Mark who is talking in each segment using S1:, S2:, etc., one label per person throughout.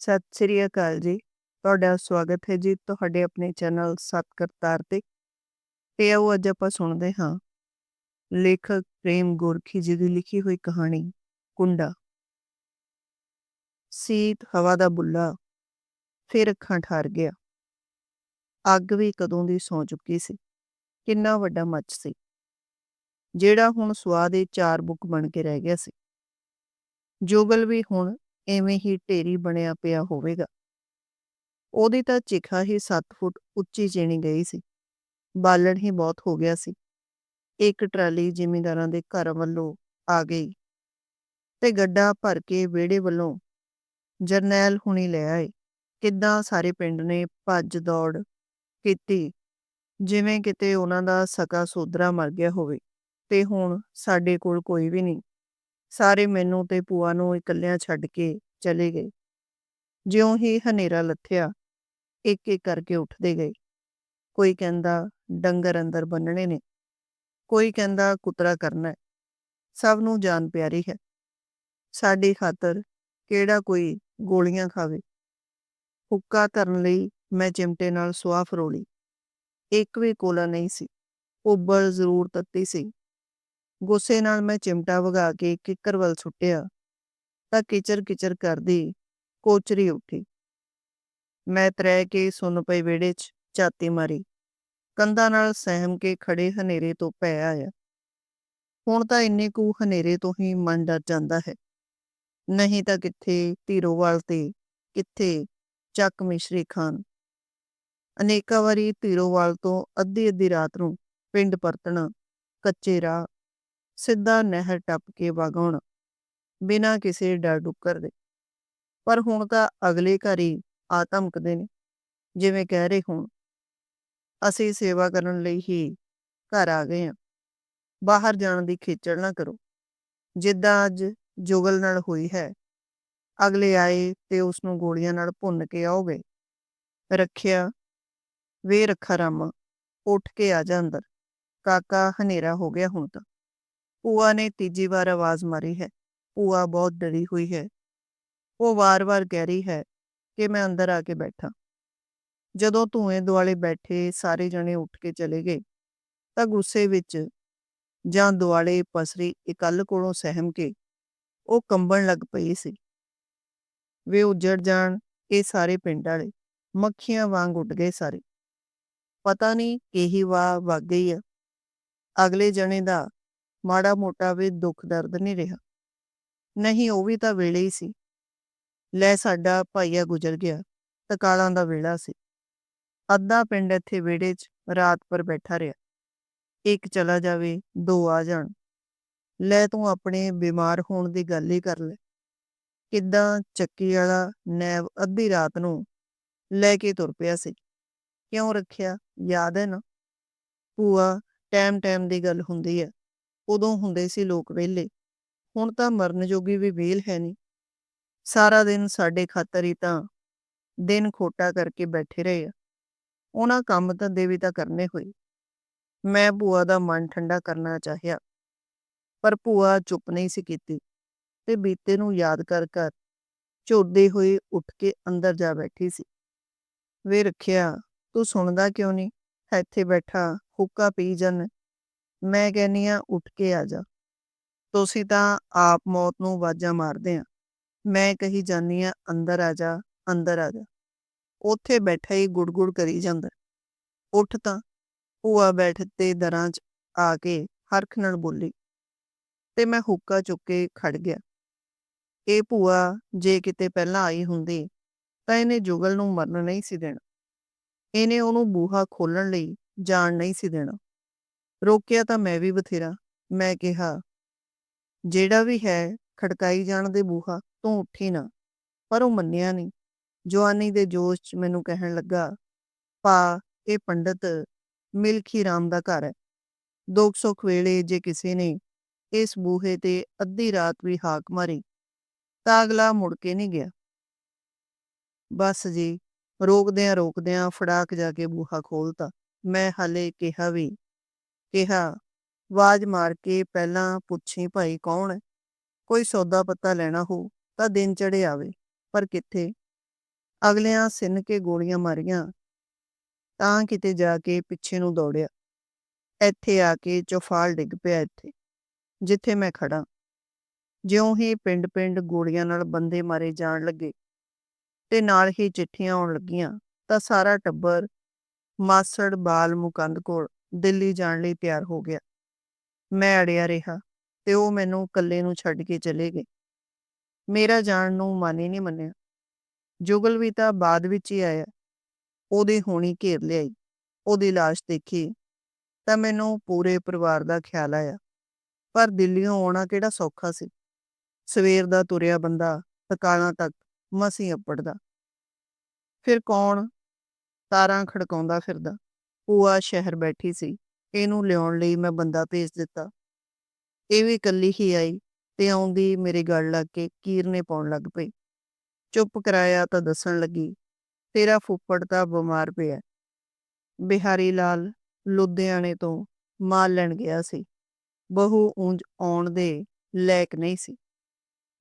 S1: ਸਤਿ ਸ੍ਰੀ ਅਕਾਲ ਜੀ। ਤੁਹਾਡਾ ਸਵਾਗਤ ਹੈ ਜੀ ਤੁਹਾਡੇ ਆਪਣੇ ਚੈਨਲ ਸਤਕਰਤਾਰ ਤੇ। ਤੇ ਆਓ ਅੱਜ ਆਪਾਂ ਸੁਣਦੇ ਹਾਂ। ਲੇਖਕ ਪ੍ਰੇਮ ਗੋਰਖੀ ਜੀ ਦੀ ਲਿਖੀ ਹੋਈ ਕਹਾਣੀ, ਕੁੰਡਾ। ਸੀਤ ਹਵਾ ਦਾ ਬੁੱਲਾ, ਫਿਰ ਅੱਖਾਂ ਠਾਰ ਗਿਆ। ਅੱਗ ਵੀ ਕਦੋਂ ਦੀ ਸੌ ਚੁੱਕੀ ਸੀ, ਕਿੰਨਾ ਵੱਡਾ ਮੱਚ ਸੀ। ਜਿਹੜਾ ਹੁਣ ਸਵਾਦ ਦੇ ਚਾਰ ਬੁੱਕ ਬਣ ਕੇ ਰਹਿ ਗਿਆ ਸੀ। ਜੋਗਲ ਵੀ ਹੁਣ ਐਵੇਂ ਹੀ ਢੇਰੀ ਬਣਿਆ ਪਿਆ ਹੋਵੇਗਾ। ਉਹਦੀ ਤਾਂ ਚਿਖਾ ਹੀ 7 ਫੁੱਟ ਉੱਚੀ ਚੇਣੀ ਗਈ ਸੀ। ਬਾਲਣ ਹੀ ਬਹੁਤ ਹੋ ਗਿਆ ਸੀ। ਇੱਕ ਟਰਾਲੀ ਜ਼ਿਮੀਂਦਾਰਾਂ ਦੇ ਘਰ ਵੱਲੋਂ ਆ ਗਈ ਤੇ ਗੱਡਾ ਭਰ ਕੇ ਵਿਹੜੇ ਵੱਲੋਂ ਜਰਨੈਲ ਹੁਣੀ ਲੈ ਆਏ। ਕਿੱਦਾਂ ਸਾਰੇ ਪਿੰਡ ਨੇ ਭੱਜ ਦੌੜ ਕੀਤੀ। ਜਿਵੇਂ ਕਿਤੇ ਉਹਨਾਂ ਦਾ ਸਕਾ ਸੋਧਰਾ ਮਰ ਗਿਆ ਹੋਵੇ ਤੇ ਹੁਣ ਸਾਡੇ ਕੋਲ ਕੋਈ ਵੀ ਨਹੀਂ। ਸਾਰੇ ਮੈਨੂੰ ਤੇ ਪੂਆ ਨੂੰ ਇਕੱਲਿਆਂ ਛੱਡ ਕੇ ਚਲੇ ਗਏ। ਜਿਉਂ ਹੀ ਹਨੇਰਾ ਲੱਥਿਆ ਇੱਕ ਇੱਕ ਕਰਕੇ ਉੱਠਦੇ ਗਏ। ਕੋਈ ਕਹਿੰਦਾ, ਡੰਗਰ ਅੰਦਰ ਬੰਨਣੇ ਨੇ। ਕੋਈ ਕਹਿੰਦਾ, ਕੁਤਰਾ ਕਰਨਾ ਸਭ ਨੂੰ ਜਾਨ ਪਿਆਰੀ ਹੈ। ਸਾਡੀ ਖਾਤਰ ਕਿਹੜਾ ਕੋਈ ਗੋਲੀਆਂ ਖਾਵੇ? ਹੁੱਕਾ ਧਰਨ ਲਈ ਮੈਂ ਚਿਮਟੇ ਨਾਲ ਸੁਆਹ ਫਰੋਲੀ। ਇੱਕ ਵੀ ਕੋਲਾ ਨਹੀਂ ਸੀ। ਉਬਲ ਜ਼ਰੂਰ ਤੱਤੀ ਸੀ। ਗੁੱਸੇ ਨਾਲ ਮੈਂ ਚਿਮਟਾ ਵਗਾ ਕੇ ਕਿੱਕਰ ਵੱਲ ਸੁੱਟਿਆ ਤਾਂ ਕਿਚਰ ਕਿਚਰ ਕਰਦੀ ਕੋਚਰੀ ਉੱਠੀ। ਮੈਂ ਤਰੈ ਕੇ ਸੁਣ ਪਈ ਵਿਹੜੇ 'ਚ ਝਾਤੀ ਮਾਰੀ। ਕੰਧਾਂ ਨਾਲ ਸਹਿਮ ਕੇ ਖੜੇ ਹਨੇਰੇ ਤੋਂ ਪੈ ਆਇਆ। ਹੁਣ ਤਾਂ ਇੰਨੇ ਕੁ ਹਨੇਰੇ ਤੋਂ ਹੀ ਮਨ ਡਰ ਜਾਂਦਾ ਹੈ। ਨਹੀਂ ਤਾਂ ਕਿੱਥੇ ਧੀਰੋਵਾਲ ਤੇ ਕਿੱਥੇ ਚੱਕ ਮਿਸ਼ਰੀ ਖਾਨ। ਅਨੇਕਾਂ ਵਾਰੀ ਧੀਰੋਵਾਲ ਤੋਂ ਅੱਧੀ ਅੱਧੀ ਰਾਤ ਨੂੰ ਪਿੰਡ ਪਰਤਣਾ, ਕੱਚੇ ਰਾਹ ਸਿੱਧਾ ਨਹਿਰ ਟੱਪ ਕੇ ਵਗਾਉਣਾ, ਬਿਨਾਂ ਕਿਸੇ ਡਰ ਡੁੱਕਰ ਦੇ। ਪਰ ਹੁਣ ਤਾਂ ਅਗਲੇ ਘਰ ਹੀ ਆ ਧਮਕਦੇ ਨੇ, ਜਿਵੇਂ ਕਹਿ ਰਹੇ ਹੁਣ। ਅਸੀਂ ਸੇਵਾ ਕਰਨ ਲਈ ਹੀ ਘਰ ਆ ਗਏ ਹਾਂ। ਬਾਹਰ ਜਾਣ ਦੀ ਖੇਚਲ ਨਾ ਕਰੋ। ਜਿੱਦਾਂ ਅੱਜ ਜੁਗਲ ਨਾਲ ਹੋਈ ਹੈ। ਅਗਲੇ ਆਏ ਤੇ ਉਸ ਨੂੰ ਗੋਲੀਆਂ ਨਾਲ ਭੁੰਨ ਕੇ ਆਓਗੇ। ਰੱਖਿਆ, ਵੇ ਰੱਖਾ ਰਾਮਾ, ਉੱਠ ਕੇ ਆ ਜਾ ਅੰਦਰ। ਕਾਕਾ ਹਨੇਰਾ ਹੋ ਗਿਆ ਹੁਣ ਤਾਂ। ਭੂਆ ਨੇ ਤੀਜੀ ਵਾਰ ਆਵਾਜ਼ ਮਾਰੀ ਹੈ। ਭੂਆ ਬਹੁਤ ਡਰੀ ਹੋਈ ਹੈ। ਉਹ ਵਾਰ-ਵਾਰ ਕਹਿ ਰਹੀ ਹੈ ਕਿ ਮੈਂ ਅੰਦਰ ਆ ਕੇ ਬੈਠਾ। ਜਦੋਂ ਧੂਏ ਦੁਆਲੇ ਬੈਠੇ ਸਾਰੇ ਜਣੇ ਉੱਠ ਕੇ ਚਲੇ ਗਏ, ਤਾਂ ਗੁੱਸੇ ਵਿੱਚ ਜਾਂ ਦੁਆਲੇ ਪਸਰੀ ਇਕੱਲ ਕੋਲੋਂ ਸਹਿਮ ਕੇ ਉਹ ਕੰਬਣ ਲੱਗ ਪਈ ਸੀ। ਵੇ ਉੱਜੜ ਜਾਣ ਇਹ ਸਾਰੇ ਪਿੰਡ ਵਾਲੇ, ਮੱਖੀਆਂ ਵਾਂਗ ਉੱਡ ਗਏ ਸਾਰੇ। ਪਤਾ ਨਹੀਂ ਕਿਹੀ ਵਾਹ ਵਗ ਗਈ ਆ। ਅਗਲੇ ਜਣੇ ਦਾ ਮਾੜਾ ਮੋਟਾ ਵੀ ਦੁੱਖ ਦਰਦ ਨਹੀਂ ਰਿਹਾ। ਨਹੀਂ, ਉਹ ਵੀ ਤਾਂ ਵੇਲੇ ਹੀ ਸੀ। ਲੈ ਸਾਡਾ ਭਾਈਆ ਗੁਜ਼ਰ ਗਿਆ, ਤਕਾਲਾਂ ਦਾ ਵੇਲਾ ਸੀ। ਅੱਧਾ ਪਿੰਡ ਇੱਥੇ ਵਿਹੜੇ 'ਚ ਰਾਤ ਪਰ ਬੈਠਾ ਰਿਹਾ। ਇੱਕ ਚਲਾ ਜਾਵੇ, ਦੋ ਆ ਜਾਣ। ਲੈ ਤੂੰ ਆਪਣੇ ਬਿਮਾਰ ਹੋਣ ਦੀ ਗੱਲ ਹੀ ਕਰ ਲੈ। ਕਿੱਦਾਂ ਚੱਕੀ ਵਾਲਾ ਨੈਬ ਅੱਧੀ ਰਾਤ ਨੂੰ ਲੈ ਕੇ ਤੁਰ ਪਿਆ ਸੀ। ਕਿਉਂ ਰੱਖਿਆ? ਯਾਦ ਹੈ ਨਾ? ਭੂਆ ਟਾਈਮ ਟਾਈਮ ਦੀ ਗੱਲ ਹੁੰਦੀ ਹੈ। ਉਦੋਂ ਹੁੰਦੇ ਸੀ ਲੋਕ ਵਿਹਲੇ। ਹੁਣ ਤਾਂ ਮਰਨ ਜੋਗੀ ਵੀ ਵੇਲ ਹੈ ਨਹੀਂ ਸਾਰਾ ਦਿਨ ਸਾਡੇ ਖਾਤਰ ਹੀ ਤਾਂ ਦਿਨ ਖੋਟਾ ਕਰਕੇ ਬੈਠੇ ਰਹੇ ਆ। ਉਹਨਾਂ ਕੰਮ ਤਾਂ ਦੇਵੀ ਤਾਂ ਕਰਨੇ ਹੋਏ। ਮੈਂ ਭੂਆ ਦਾ ਮਨ ਠੰਡਾ ਕਰਨਾ ਚਾਹਿਆ, ਪਰ ਭੂਆ ਚੁੱਪ ਨਹੀਂ ਸੀ ਕੀਤੀ ਤੇ ਬੀਤੇ ਨੂੰ ਯਾਦ ਕਰ ਕਰ ਝੋਦੇ ਹੋਏ ਉੱਠ ਕੇ ਅੰਦਰ ਜਾ ਬੈਠੀ ਸੀ। ਵੇ ਰੱਖਿਆ, ਤੂੰ ਸੁਣਦਾ ਕਿਉਂ ਨਹੀਂ ਇੱਥੇ ਬੈਠਾ, ਹੁੱਕਾ ਪੀ ਜਨ। ਮੈਂ ਕਹਿੰਨੀ ਆ ਉੱਠ ਕੇ ਆ ਜਾ। ਤੁਸੀਂ ਤਾਂ ਆਪ ਮੌਤ ਨੂੰ ਵਾਜਾਂ ਮਾਰਦੇ ਆ। ਮੈਂ ਕਹੀ ਜਾਨੀ ਆ ਅੰਦਰ ਆ ਜਾ, ਅੰਦਰ ਆ ਜਾ। ਉੱਥੇ ਬੈਠਾ ਹੀ ਗੁੜਗੁੜ ਕਰੀ ਜਾਂਦਾ। ਉੱਠ ਤਾਂ। ਭੂਆ ਬੈਠ ਤੇ ਦਰਾਂ 'ਚ ਆ ਕੇ ਹਰਖ ਨਾਲ ਬੋਲੀ। ਤੇ ਮੈਂ ਹੁੱਕਾ ਚੁੱਕ ਕੇ ਖੜ ਗਿਆ। ਇਹ ਭੂਆ ਜੇ ਕਿਤੇ ਪਹਿਲਾਂ ਆਈ ਹੁੰਦੀ, ਤਾਂ ਇਹਨੇ ਜੁਗਲ ਨੂੰ ਮਰਨ ਨਹੀਂ ਸੀ ਦੇਣਾ। ਇਹਨੇ ਉਹਨੂੰ ਬੂਹਾ ਖੋਲਣ ਲਈ ਜਾਣ ਨਹੀਂ ਸੀ ਦੇਣਾ। ਰੋਕਿਆ ਤਾਂ ਮੈਂ ਵੀ ਬਥੇਰਾ, ਮੈਂ ਕਿਹਾ, ਜਿਹੜਾ ਵੀ ਹੈ, ਖੜਕਾਈ ਜਾਣ ਦੇ ਬੂਹਾ ਤੂੰ ਉੱਠੀ ਨਾ। ਪਰ ਉਹ ਮੰਨਿਆ ਨਹੀਂ। ਜਵਾਨੀ ਦੇ ਜੋਸ਼ 'ਚ ਮੈਨੂੰ ਕਹਿਣ ਲੱਗਾ, ਪਾ, ਇਹ ਪੰਡਤ ਮਿਲਖੀ ਰਾਮ ਦਾ ਘਰ ਹੈ। ਦੁੱਖ ਸੁੱਖ ਵੇਲੇ ਜੇ ਕਿਸੇ ਨੇ ਇਸ ਬੂਹੇ ਤੇ ਅੱਧੀ ਰਾਤ ਵੀ ਹਾਕ ਮਾਰੀ, ਤਾਂ ਅਗਲਾ ਮੁੜ ਕੇ ਨਹੀਂ ਗਿਆ। ਬਸ ਜੀ ਰੋਕਦਿਆਂ ਰੋਕਦਿਆਂ ਫੜਾਕ ਜਾ ਕੇ ਬੂਹਾ ਖੋਲਤਾ ਮੈਂ ਹਾਲੇ ਕਿਹਾ ਵੀ ਕਿਹਾ ਆਵਾਜ਼ ਮਾਰ ਕੇ ਪਹਿਲਾਂ ਪੁੱਛੀ ਭਾਈ ਕੌਣ? ਹੈ ਕੋਈ ਸੌਦਾ ਪੱਤਾ ਲੈਣਾ ਹੋ ਤਾਂ ਦਿਨ ਚੜੇ ਆਵੇ, ਪਰ ਕਿੱਥੇ? ਅਗਲਿਆਂ ਸਿੰਨ ਕੇ ਗੋਲੀਆਂ ਮਾਰੀਆਂ, ਤਾਂ ਕਿਤੇ ਜਾ ਕੇ ਪਿੱਛੇ ਨੂੰ ਦੌੜਿਆ। ਇੱਥੇ ਆ ਕੇ ਚੌਫਾਲ ਡਿੱਗ ਪਿਆ ਇੱਥੇ, ਜਿੱਥੇ ਮੈਂ ਖੜਾ ਜਿਉਂ ਹੀ ਪਿੰਡ-ਪਿੰਡ ਗੋਲੀਆਂ ਨਾਲ ਬੰਦੇ ਮਾਰੇ ਜਾਣ ਲੱਗੇ ਤੇ ਨਾਲ ਹੀ ਚਿੱਠੀਆਂ ਆਉਣ ਲੱਗੀਆਂ, ਤਾਂ ਸਾਰਾ ਟੱਬਰ ਮਾਸੜ ਬਾਲ ਮੁਕੰਦ ਕੋਲ ਦਿੱਲੀ ਜਾਣ ਲਈ ਤਿਆਰ ਹੋ ਗਿਆ। ਮੈਂ ਅੜਿਆ ਰਿਹਾ ਤੇ ਉਹ ਮੈਨੂੰ ਇਕੱਲੇ ਨੂੰ ਛੱਡ ਕੇ ਚਲੇ ਗਏ। ਮੇਰਾ ਜਾਣ ਨੂੰ ਮਨ ਹੀ ਨਹੀਂ ਮੰਨਿਆ। ਜੁਗਲ ਵੀ ਤਾਂ ਬਾਅਦ ਵਿੱਚ ਹੀ ਆਇਆ। ਉਹਦੀ ਹੋਣੀ ਘੇਰ ਲਿਆਈ। ਉਹਦੀ ਲਾਸ਼ ਦੇਖੀ। ਤਾਂ ਮੈਨੂੰ ਪੂਰੇ ਪਰਿਵਾਰ ਦਾ ਖਿਆਲ ਆਇਆ। ਪਰ ਦਿੱਲੀੋਂ ਆਉਣਾ ਕਿਹੜਾ ਸੌਖਾ ਸੀ। ਸਵੇਰ ਦਾ ਤੁਰਿਆ ਬੰਦਾ ਤਕਾਲਾਂ ਤੱਕ ਮਸੀਂ ਅੱਪੜਦਾ। ਫਿਰ ਕੌਣ? ਤਾਰਾਂ ਖੜਕਾਉਂਦਾ ਫਿਰਦਾ। ਭੂਆ ਸ਼ਹਿਰ ਬੈਠੀ ਸੀ, ਇਹਨੂੰ ਲਿਆਉਣ ਲਈ ਮੈਂ ਬੰਦਾ ਭੇਜ ਦਿੱਤਾ। ਇਹ ਵੀ ਇਕੱਲੀ ਹੀ ਆਈ ਤੇ ਆਉਂਦੀ ਮੇਰੇ ਗੱਲ ਲੱਗ ਕੇ ਕੀਰਨੇ ਪਾਉਣ ਲੱਗ ਪਈ। ਚੁੱਪ ਕਰਾਇਆ ਤਾਂ ਦੱਸਣ ਲੱਗੀ, ਤੇਰਾ ਫੁੱਫੜ ਤਾਂ ਬਿਮਾਰ ਪਿਆ ਬਿਹਾਰੀ ਲਾਲ ਲੁਧਿਆਣੇ ਤੋਂ ਮਾਲ ਲੈਣ ਗਿਆ ਸੀ। ਬਹੂ ਉਂਝ ਆਉਣ ਦੇ ਲੈਕ ਨਹੀਂ ਸੀ।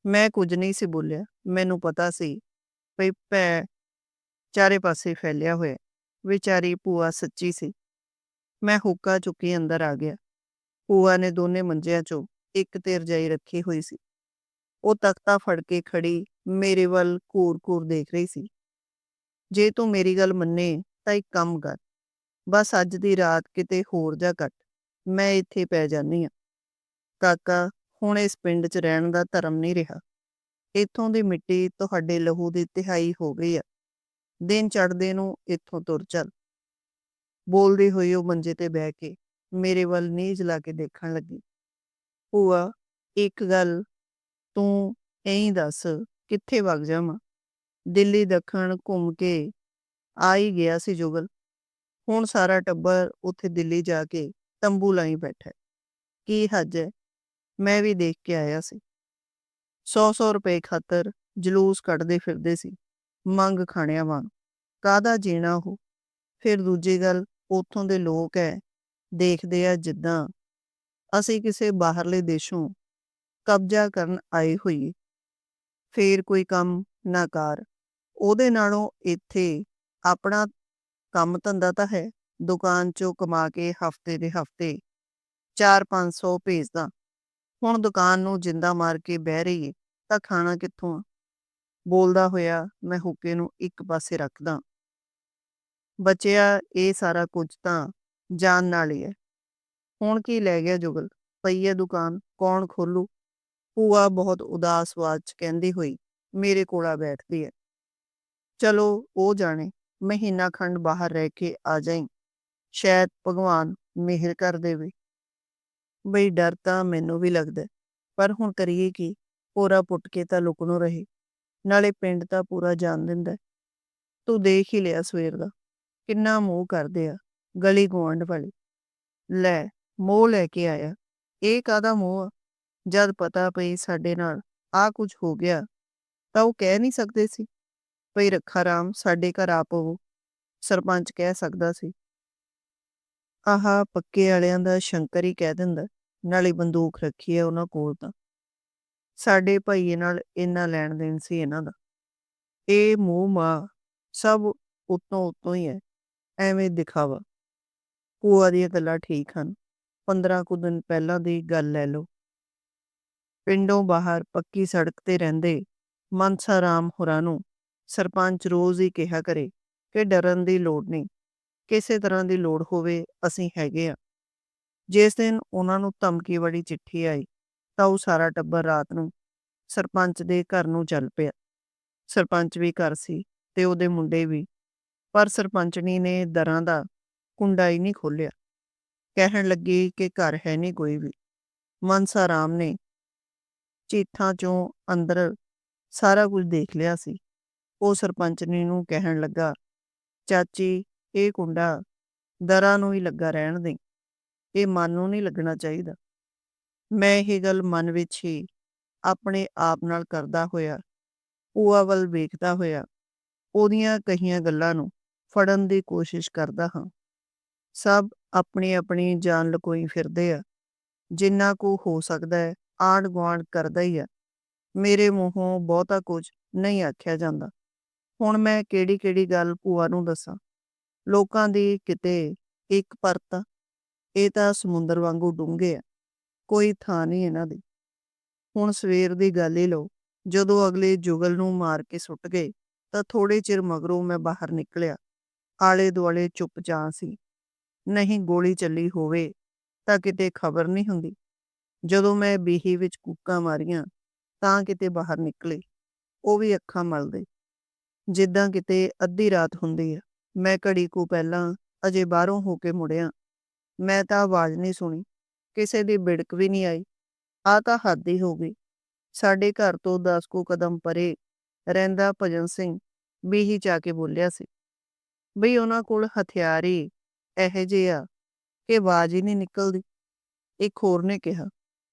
S1: ਮੈਂ ਕੁਝ ਨਹੀਂ ਸੀ ਬੋਲਿਆ, ਮੈਨੂੰ ਪਤਾ ਸੀ ਭਈ ਭੈ ਚਾਰੇ ਪਾਸੇ ਫੈਲਿਆ ਹੋਇਆ ਵਿਚਾਰੀ ਭੂਆ ਸੱਚੀ ਸੀ। ਮੈਂ ਹੁੱਕਾ ਚੁੱਕੀ ਅੰਦਰ ਆ ਗਿਆ। ਭੂਆ ਨੇ ਦੋਨੇ ਮੰਜਿਆਂ 'ਚੋਂ ਇੱਕ ਤੇ ਰਜਾਈ ਰੱਖੀ ਹੋਈ ਸੀ। ਉਹ ਤਖਤਾ ਫੜ ਕੇ ਖੜੀ ਮੇਰੇ ਵੱਲ ਘੂਰ-ਘੂਰ ਦੇਖ ਰਹੀ ਸੀ। ਜੇ ਤੂੰ ਮੇਰੀ ਗੱਲ ਮੰਨੇ ਤਾਂ ਇੱਕ ਕੰਮ ਕਰ। ਬਸ ਅੱਜ ਦੀ ਰਾਤ ਕਿਤੇ ਹੋਰ ਜਾ ਕੱਟ ਮੈਂ ਇੱਥੇ ਪੈ ਜਾਨੀ ਆ ਕਾਕਾ, ਹੁਣ ਇਸ ਪਿੰਡ 'ਚ ਰਹਿਣ ਦਾ ਧਰਮ ਨਹੀਂ ਰਿਹਾ। ਇੱਥੋਂ ਦੀ ਮਿੱਟੀ ਤੁਹਾਡੇ ਲਹੂ ਦੀ ਤਿਹਾਈ ਹੋ ਗਈ ਆ। ਦਿਨ ਚੜ੍ਹਦੇ ਨੂੰ ਇੱਥੋਂ ਤੁਰ ਚੱਲ। ਬੋਲਦੇ ਹੋਏ ਉਹ ਮੰਜੇ ਤੇ ਬਹਿ ਕੇ ਮੇਰੇ ਵੱਲ ਨੀਝ ਲਾ ਕੇ ਦੇਖਣ ਲੱਗੀ। ਭੂਆ, ਇੱਕ ਗੱਲ ਤੂੰ ਐਂ ਦੱਸ, ਕਿੱਥੇ ਵਗ ਜਾਵਾਂ? ਦਿੱਲੀ ਦੱਖਣ ਘੁੰਮ ਕੇ ਆ ਹੀ ਗਿਆ ਸੀ ਜੁਗਲ। ਹੁਣ ਸਾਰਾ ਟੱਬਰ ਉੱਥੇ ਦਿੱਲੀ ਜਾ ਕੇ ਤੰਬੂ ਲਾਈ ਬੈਠਾ ਕੀ ਹੱਜ ਹੈ? ਮੈਂ ਵੀ ਦੇਖ ਕੇ ਆਇਆ ਸੀ। 100-100 ਰੁਪਏ ਖਾਤਰ ਜਲੂਸ ਕੱਢਦੇ ਫਿਰਦੇ ਸੀ। ਮੰਗ ਖਾਣਿਆਂ ਵਾਂ। ਕਾਦਾ ਜੀਣਾ ਉਹ? ਫਿਰ ਦੂਜੀ ਗੱਲ, ਉੱਥੋਂ ਦੇ ਲੋਕ ਐ, ਦੇਖਦੇ ਆ ਜਿੱਦਾਂ ਅਸੀਂ ਕਿਸੇ ਬਾਹਰਲੇ ਦੇਸ਼ੋਂ ਕਬਜ਼ਾ ਕਰਨ ਆਏ ਹੋਈਏ। ਫੇਰ ਕੋਈ ਕੰਮ ਨਾ ਕਰ। ਉਹਦੇ ਨਾਲੋਂ ਇੱਥੇ ਆਪਣਾ ਕੰਮ ਧੰਦਾ ਤਾਂ ਹੈ, ਦੁਕਾਨ ਚੋਂ ਕਮਾ ਕੇ ਹਫ਼ਤੇ ਦੇ ਹਫ਼ਤੇ 4-500 ਭੇਜਦਾ। ਹੁਣ ਦੁਕਾਨ ਨੂੰ ਜਿੰਦਾ ਮਾਰ ਕੇ ਬਹਿ ਰਹੀ ਏ ਤਾਂ ਖਾਣਾ ਕਿੱਥੋਂ ਆ? ਬੋਲਦਾ ਹੋਇਆ ਮੈਂ ਹੁੱਕੇ ਨੂੰ ਇੱਕ ਪਾਸੇ ਰੱਖਦਾ। ਬਚਿਆ ਇਹ ਸਾਰਾ ਕੁਝ ਤਾਂ ਜਾਨ ਨਾਲ ਹੀ ਹੈ। ਹੁਣ ਕੀ ਲੈ ਗਿਆ ਜੁਗਲ? ਪਈ ਹੈ ਦੁਕਾਨ, ਕੌਣ ਖੋਲੂ? ਭੂਆ ਬਹੁਤ ਉਦਾਸ ਆਵਾਜ਼ 'ਚ ਕਹਿੰਦੀ ਹੋਈ, ਮੇਰੇ ਕੋਲ ਆ, ਬੈਠਦੀ ਹੈ। ਚਲੋ, ਉਹ ਜਾਣੇ, ਮਹੀਨਾ ਖੰਡ ਬਾਹਰ ਰਹਿ ਕੇ ਆ ਜਾਈ। ਸ਼ਾਇਦ ਭਗਵਾਨ ਮਿਹਰ ਕਰ ਦੇਵੇ। ਬਈ ਡਰ ਤਾਂ ਮੈਨੂੰ ਵੀ ਲੱਗਦਾ ਪਰ ਹੁਣ ਕਰੀਏ ਕੀ? ਪੂਰਾ ਪੁੱਟ ਕੇ ਤਾਂ ਲੁਕਣੋਂ ਰਹੇ। ਨਾਲੇ ਪਿੰਡ ਤਾਂ ਪੂਰਾ ਜਾਣ ਦਿੰਦਾ ਤੂੰ ਦੇਖ ਹੀ ਲਿਆ ਸਵੇਰ ਦਾ, ਕਿੰਨਾ ਮੋਹ ਕਰਦੇ ਆ, ਗਲੀ ਗੁਆਂਢ ਵਾਲੇ। ਲੈ, ਮੋਹ ਲੈ ਕੇ ਆਇਆ। ਇਹ ਕਾਦਾ ਮੋਹ ਆ? ਜਦ ਪਤਾ ਪਈ ਸਾਡੇ ਨਾਲ ਆ ਕੁਝ ਹੋ ਗਿਆ, ਤਾਂ ਉਹ ਕਹਿ ਨਹੀਂ ਸਕਦੇ ਸੀ। ਭਈ ਰੱਖਾ ਰਾਮ, ਸਾਡੇ ਘਰ ਆ ਪਵੋ ਸਰਪੰਚ ਕਹਿ ਸਕਦਾ ਸੀ। ਆਹਾ, ਪੱਕੇ ਵਾਲਿਆਂ ਦਾ ਸ਼ੰਕਰ ਹੀ ਕਹਿ ਦਿੰਦਾ, ਨਾਲੇ ਬੰਦੂਕ ਰੱਖੀ ਹੈ ਉਹਨਾਂ ਕੋਲ ਤਾਂ। ਸਾਡੇ ਭਾਈਏ ਨਾਲ ਇੰਨਾ ਲੈਣ ਦੇਣ ਸੀ ਇਹਨਾਂ ਦਾ। ਇਹ ਮੂੰਹ ਮਾ ਸਭ ਉਤੋਂ ਉਤੋਂ ਹੀ ਹੈ, ਐਵੇਂ ਦਿਖਾਵਾ। ਭੂਆ ਦੀਆਂ ਗੱਲਾਂ ਠੀਕ ਹਨ 15 ਕੁ ਦਿਨ ਪਹਿਲਾਂ ਦੀ ਗੱਲ ਲੈ ਲਓ। ਪਿੰਡੋਂ ਬਾਹਰ ਪੱਕੀ ਸੜਕ ਤੇ ਰਹਿੰਦੇ ਮਨਸਾ ਰਾਮ ਹੋਰਾਂ ਨੂੰ ਸਰਪੰਚ ਰੋਜ਼ ਹੀ ਕਿਹਾ ਕਰੇ ਕਿ ਡਰਨ ਦੀ ਲੋੜ ਨਹੀਂ, ਕਿਸੇ ਤਰ੍ਹਾਂ ਦੀ ਲੋੜ ਹੋਵੇ ਅਸੀਂ ਹੈਗੇ ਆ ਜਿਸ ਦਿਨ ਉਹਨਾਂ ਨੂੰ ਧਮਕੀ ਵਾਲੀ ਚਿੱਠੀ ਆਈ ਤਾਂ ਉਹ ਸਾਰਾ ਟੱਬਰ ਰਾਤ ਨੂੰ ਸਰਪੰਚ ਦੇ ਘਰ ਨੂੰ ਚੱਲ ਪਿਆ। ਸਰਪੰਚ ਵੀ ਘਰ ਸੀ ਤੇ ਉਹਦੇ ਮੁੰਡੇ ਵੀ। ਪਰ ਸਰਪੰਚਣੀ ਨੇ ਦਰਾਂ ਦਾ ਕੁੰਡਾ ਹੀ ਨਹੀਂ ਖੋਲਿਆ ਕਹਿਣ ਲੱਗੀ ਕਿ ਘਰ ਹੈ ਨਹੀਂ ਕੋਈ ਵੀ। ਮਨਸਾ ਰਾਮ ਨੇ ਚੀਥਾਂ ਚੋਂ ਅੰਦਰ ਸਾਰਾ ਕੁਝ ਦੇਖ ਲਿਆ ਸੀ। ਉਹ ਸਰਪੰਚਨੀ ਨੂੰ ਕਹਿਣ ਲੱਗਾ, ਚਾਚੀ, ਇਹ ਕੁੰਡਾ ਦਰਾਂ ਨੂੰ ਹੀ ਲੱਗਾ ਰਹਿਣ ਦੇ। ਇਹ ਮਨ ਨੂੰ ਨਹੀਂ ਲੱਗਣਾ ਚਾਹੀਦਾ। ਮੈਂ ਇਹ ਗੱਲ ਮਨ ਵਿੱਚ ਹੀ ਆਪਣੇ ਆਪ ਨਾਲ ਕਰਦਾ ਹੋਇਆ ਭੂਆ ਵੱਲ ਵੇਖਦਾ ਹੋਇਆ ਉਹਦੀਆਂ ਕਹੀਆਂ ਗੱਲਾਂ ਨੂੰ ਫੜਨ ਦੀ ਕੋਸ਼ਿਸ਼ ਕਰਦਾ ਹਾਂ। ਸਭ ਆਪਣੀ ਆਪਣੀ ਜਾਨ ਲਕੋਈ ਫਿਰਦੇ ਆ। ਜਿੰਨਾ ਕੁ ਹੋ ਸਕਦਾ ਹੈ ਆਂਢ ਗੁਆਂਢ ਕਰਦਾ ਹੀ ਆ। ਮੇਰੇ ਮੂੰਹੋਂ ਬਹੁਤਾ ਕੁਝ ਨਹੀਂ ਆਖਿਆ ਜਾਂਦਾ। ਹੁਣ ਮੈਂ ਕਿਹੜੀ-ਕਿਹੜੀ ਗੱਲ ਭੂਆ ਨੂੰ ਦੱਸਾਂ? ਲੋਕਾਂ ਦੀ ਕਿਤੇ ਇੱਕ ਪਰਤ ਆ, ਇਹ ਤਾਂ ਸਮੁੰਦਰ ਵਾਂਗੂ ਡੂੰਘੇ ਆ, ਕੋਈ ਥਾਂ ਨਹੀਂ ਇਹਨਾਂ ਦੀ। ਹੁਣ ਸਵੇਰ ਦੀ ਗੱਲ ਹੀ ਲਓ, ਜਦੋਂ ਅਗਲੇ ਜੁਗਲ ਨੂੰ ਮਾਰ ਕੇ ਸੁੱਟ ਗਏ, ਤਾਂ ਥੋੜੇ ਚਿਰ ਮਗਰੋਂ ਮੈਂ ਬਾਹਰ ਨਿਕਲਿਆ। ਆਲੇ-ਦੁਆਲੇ ਚੁੱਪ-ਚਾਂ ਸੀ। ਨਹੀਂ ਗੋਲੀ ਚੱਲੀ ਹੋਵੇ ਤਾਂ ਕਿਤੇ ਖਬਰ ਨਹੀਂ ਹੁੰਦੀ। ਜਦੋਂ ਮੈਂ ਬੀਹੀ ਵਿੱਚ ਕੂਕਾਂ ਮਾਰੀਆਂ, ਤਾਂ ਕਿਤੇ ਬਾਹਰ ਨਿਕਲੇ, ਉਹ ਵੀ ਅੱਖਾਂ ਮਲਦੇ, ਜਿੱਦਾਂ ਕਿਤੇ ਅੱਧੀ ਰਾਤ ਹੁੰਦੀ ਹੈ ਮੈਂ ਘੜੀ ਕੁ ਪਹਿਲਾਂ ਅਜੇ ਬਾਹਰੋਂ ਹੋ ਕੇ ਮੁੜਿਆ, ਮੈਂ ਤਾਂ ਆਵਾਜ਼ ਨਹੀਂ ਸੁਣੀ, ਕਿਸੇ ਦੀ ਬਿੜਕ ਵੀ ਨਹੀਂ ਆਈ। ਆਹ ਤਾਂ ਹੱਦ ਹੀ ਹੋ ਗਈ। ਸਾਡੇ ਘਰ ਤੋਂ 10 ਕੁ ਕਦਮ ਪਰੇ ਰਹਿੰਦਾ ਭਜਨ ਸਿੰਘ ਬੀਹੀ 'ਚ ਆ ਕੇ ਬੋਲਿਆ ਸੀ, ਬਈ ਉਹਨਾਂ ਕੋਲ ਹਥਿਆਰ ਹੀ ਇਹੋ ਜਿਹੇ ਆ ਕਿ ਆਵਾਜ਼ ਹੀ ਨਹੀਂ ਨਿਕਲਦੀ। ਇੱਕ ਹੋਰ ਨੇ ਕਿਹਾ,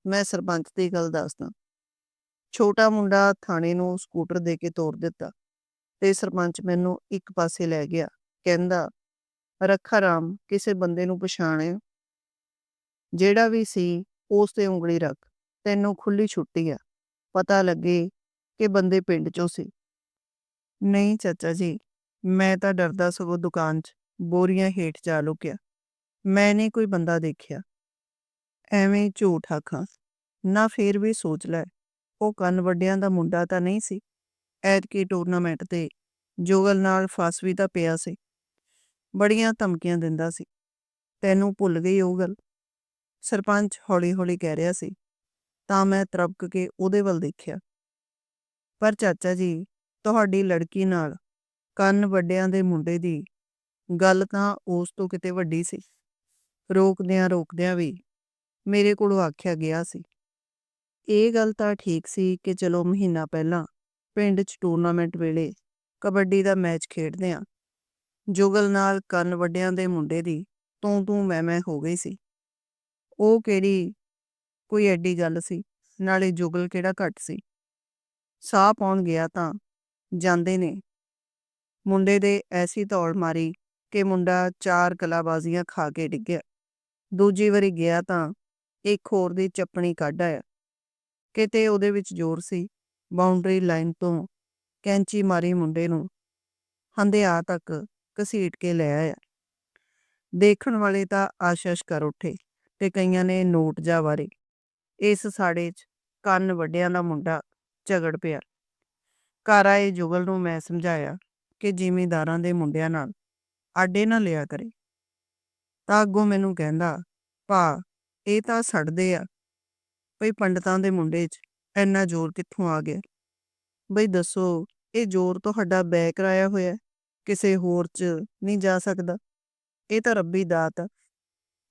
S1: ਮੈਂ ਸਰਪੰਚ ਦੀ ਗੱਲ ਦੱਸਦਾ। ਛੋਟਾ ਮੁੰਡਾ ਥਾਣੇ ਨੂੰ ਸਕੂਟਰ ਦੇ ਕੇ ਤੋਰ ਦਿੱਤਾ ਤੇ ਸਰਪੰਚ ਮੈਨੂੰ ਇੱਕ ਪਾਸੇ ਲੈ ਗਿਆ। ਕਹਿੰਦਾ, ਰੱਖਾ ਰਾਮ ਕਿਸੇ ਬੰਦੇ ਨੂੰ ਪਛਾਣਿਆ? ਜਿਹੜਾ ਵੀ ਸੀ, ਉਸ ਤੇ ਉਂਗਲੀ ਰੱਖ, ਤੈਨੂੰ ਖੁੱਲੀ ਛੁੱਟੀ ਆ। ਪਤਾ ਲੱਗੇ ਕਿ ਬੰਦੇ ਪਿੰਡ 'ਚੋਂ ਸੀ। ਨਹੀਂ ਚਾਚਾ ਜੀ, ਮੈਂ ਤਾਂ ਡਰਦਾ ਸਗੋਂ ਦੁਕਾਨ 'ਚ ਬੋਰੀਆਂ ਹੇਠ ਜਾ ਲੁਕਿਆ। ਮੈਂ ਨਹੀਂ ਕੋਈ ਬੰਦਾ ਦੇਖਿਆ। ਐਵੇਂ ਝੂਠ ਆਖਾਂ, ਨਾ ਫੇਰ ਵੀ ਸੋਚ ਲੈ, ਉਹ ਕੰਨ ਵੱਡਿਆਂ ਦਾ ਮੁੰਡਾ ਤਾਂ ਨਹੀਂ ਸੀ। ਐਤਕੀ ਟੂਰਨਾਮੈਂਟ ਤੇ ਜੋਗਲ ਨਾਲ ਫਸ ਵੀ ਤਾਂ ਪਿਆ ਸੀ। ਬੜੀਆਂ ਧਮਕੀਆਂ ਦਿੰਦਾ ਸੀ। ਤੈਨੂੰ ਭੁੱਲ ਗਈ ਉਹ ਗੱਲ? ਸਰਪੰਚ ਹੌਲੀ-ਹੌਲੀ ਕਹਿ ਰਿਹਾ ਸੀ। ਤਾਂ ਮੈਂ ਤ੍ਰਬਕ ਕੇ ਉਹਦੇ ਵੱਲ ਦੇਖਿਆ। ਪਰ ਚਾਚਾ ਜੀ, ਤੁਹਾਡੀ ਲੜਕੀ ਨਾਲ ਕੰਨ ਵੱਡਿਆਂ ਦੇ ਮੁੰਡੇ ਦੀ ਗੱਲ ਤਾਂ ਉਸ ਤੋਂ ਕਿਤੇ ਵੱਡੀ ਸੀ। ਰੋਕਦਿਆਂ-ਰੋਕਦਿਆਂ ਵੀ ਮੇਰੇ ਕੋਲੋਂ ਆਖਿਆ ਗਿਆ ਸੀ। ਇਹ ਗੱਲ ਤਾਂ ਠੀਕ ਸੀ ਕਿ ਚਲੋ ਮਹੀਨਾ ਪਹਿਲਾਂ ਪਿੰਡ 'ਚ ਟੂਰਨਾਮੈਂਟ ਵੇਲੇ ਕਬੱਡੀ ਦਾ ਮੈਚ ਖੇਡਦੇ ਆਂ। ਜੁਗਲ ਨਾਲ ਕੰਨ ਵੱਡਿਆਂ ਦੇ ਮੁੰਡੇ ਦੀ ਤੂੰ-ਤੂੰ ਮੈਂ-ਮੈਂ ਹੋ ਗਈ ਸੀ। ਉਹ ਕਿਹੜੀ ਕੋਈ ਐਡੀ ਗੱਲ ਸੀ, ਨਾਲੇ ਜੁਗਲ ਕਿਹੜਾ ਘੱਟ ਸੀ। ਸਾਹ ਪਾਉਣ ਗਿਆ ਤਾਂ ਜਾਂਦੇ ਨੇ ਮੁੰਡੇ ਦੇ ਐਸੀ ਧੌਲ ਮਾਰੀ ਕਿ ਮੁੰਡਾ ਚਾਰ ਕਲਾਬਾਜ਼ੀਆਂ ਖਾ ਕੇ ਡਿੱਗਿਆ। ਦੂਜੀ ਵਾਰੀ ਗਿਆ ਤਾਂ ਇੱਕ ਹੋਰ ਦੀ ਚੱਪਣੀ ਕੱਢ ਆਇਆ। ਕਿਤੇ ਉਹਦੇ ਵਿੱਚ ਜ਼ੋਰ ਸੀ, ਬਾਉਂਡਰੀ ਲਾਈਨ ਤੋਂ ਕੈਂਚੀ ਮਾਰੀ ਮੁੰਡੇ ਨੂੰ ਹੰਦਿਆ ਤੱਕ ਘਸੀਟ ਕੇ ਲੈ ਆਇਆ। ਦੇਖਣ ਵਾਲੇ ਤਾਂ ਆਸ਼ਸ਼ ਕਰ ਉੱਠੇ ਤੇ ਕਈਆਂ ਨੇ ਨੋਟ ਜਾ ਵਾਰੇ। ਇਸ ਸਾੜੇ 'ਚ ਕੰਨ ਵੱਡਿਆਂ ਦਾ ਮੁੰਡਾ ਝਗੜ ਪਿਆ। ਘਰ ਆਏ ਜੁਗਲ ਨੂੰ ਮੈਂ ਸਮਝਾਇਆ ਕਿ ਜ਼ਿਮੀਂਦਾਰਾਂ ਦੇ ਮੁੰਡਿਆਂ ਨਾਲ ਆਡੇ ਨਾ ਲਿਆ ਕਰੇ। ਤਾਂ ਅੱਗੋਂ ਮੈਨੂੰ ਕਹਿੰਦਾ, ਭਾ ਇਹ ਤਾਂ ਸੜਦੇ ਆ। ਬਈ ਪੰਡਤਾਂ ਦੇ ਮੁੰਡੇ 'ਚ ਇੰਨਾ ਜ਼ੋਰ ਕਿੱਥੋਂ ਆ ਗਿਆ? ਬਈ ਦੱਸੋ, ਇਹ ਜ਼ੋਰ ਤੁਹਾਡਾ ਬੈਅ ਕਰਾਇਆ ਹੋਇਆ, ਕਿਸੇ ਹੋਰ 'ਚ ਨਹੀਂ ਜਾ ਸਕਦਾ। ਇਹ ਤਾਂ ਰੱਬੀ ਦਾਤ ਆ।